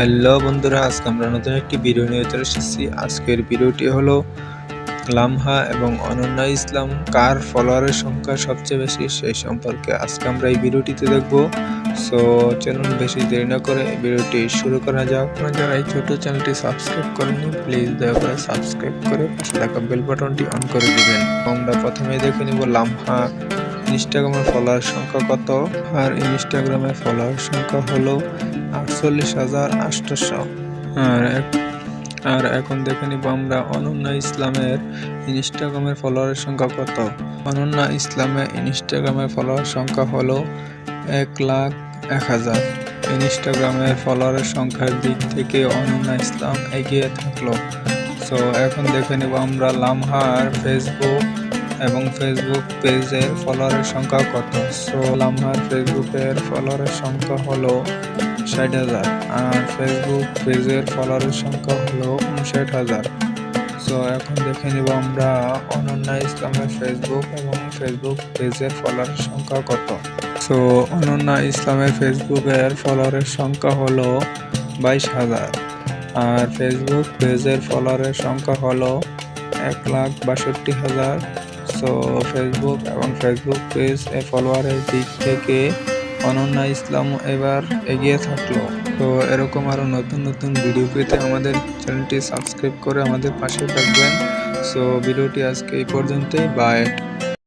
Hello বন্ধুরা, আজকে আমরা নতুন একটি ভিডিও নিয়ে চলে এসেছি। আজকের ভিডিওটি হলো লামহা এবং অনন্যা ইসলাম, কার ফলোয়ারের সংখ্যা সবচেয়ে বেশি সেই সম্পর্কে। আজকে আমরা এই ভিডিওটিতে দেখব। সো চলুন বেশি দেরি না করে এই ভিডিওটি শুরু করা যাক। আপনারা যারা এই ছোট চ্যানেলটি সাবস্ক্রাইব করেনি প্লিজ দয়া করে সাবস্ক্রাইব করে পাশে থাকা বেল বাটনটি অন করে দেবেন। আমরা প্রথমে দেখে নিব লামহা ইনস্টাগ্রামের ফলোয়ার সংখ্যা কত। আর ইনস্টাগ্রামের ফলোয়ার সংখ্যা হলো আটচল্লিশ হাজার আটশোশো আর আর এখন দেখে নিব আমরা অনন্যা ইসলামের ইনস্টাগ্রামের ফলোয়ারের সংখ্যা কত। অনন্যা ইসলামের ইনস্টাগ্রামের ফলোয়ার সংখ্যা হলো এক লাখ এক হাজার। ইনস্টাগ্রামের ফলোয়ারের সংখ্যার দিক থেকে অনন্যা ইসলাম এগিয়ে থাকল। সো এখন দেখে নিব আমরা লামহার ফেসবুক এবং ফেসবুক পেজের ফলোয়ারের সংখ্যা কত। সো লামহার ফেসবুকের ফলোয়ারের সংখ্যা হলো ষাট হাজার। আর ফেসবুক পেজের ফলোয়ারের সংখ্যা হলো উনষাট হাজার। সো এখন দেখে নিব আমরা অনন্যা ইসলামের ফেসবুক এবং ফেসবুক পেজের ফলোয়ারের সংখ্যা কত। সো অনন্যা ইসলামের ফেসবুকের ফলোয়ারের সংখ্যা হলো বাইশ হাজার। আর ফেসবুক পেজের ফলোয়ারের সংখ্যা হলো এক লাখ বাষট্টি হাজার। সো ফেসবুক এবং ফেসবুক পেজ এ ফলোয়ারের দিক থেকে অনন্যা ইসলামও এবার এগিয়ে থাকল। তো এরকম আরও নতুন নতুন ভিডিও পেতে আমাদের চ্যানেলটি সাবস্ক্রাইব করে আমাদের পাশে থাকবেন। সো ভিডিওটি আজকে এই পর্যন্তই। বাই